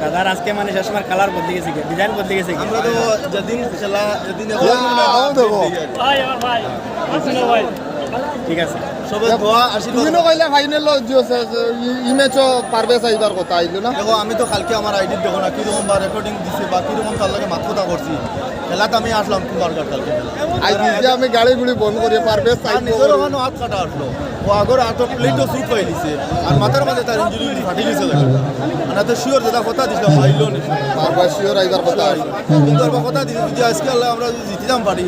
দাদার আজকে মানে সবসময় কালার বদলে গেছে ডিজাইন বদলে গেছে আমরা তো যেদিন খেলা যেদিন আও দেবো ঠিক আছে। সবাই দোয়া আশীর্বাদ। তুমি কইলে ফাইনাল ইমেজও পারবে চাইবার কথা আইলো না? দেখো আমি তো কালকে আমার আইডি দেখো না কীরকম বা রেকর্ডিং দিছে বা কীরকম তার লাগে মাথা করছি খেলাতে আমি আসলাম কুমার ঘাট কালকে খেলা আই নিজে আমি গাড়ি গুড়ি বন্ধ করে পারবে চাইব নিজের ওখানে হাত কাটা আসলো। ও আগর হাত প্লেটও সুট পাই দিছে। আর মাথার মাঝে তার ইঞ্জুরি ফাটি গেছে দেখো মানে তো শিওর যেটা কথা দিছে আইলো নি পারবে শিওর আইবার কথা কিন্তু আর কথা দিছে যদি আজকে আল্লাহ আমরা জিতিতাম পারি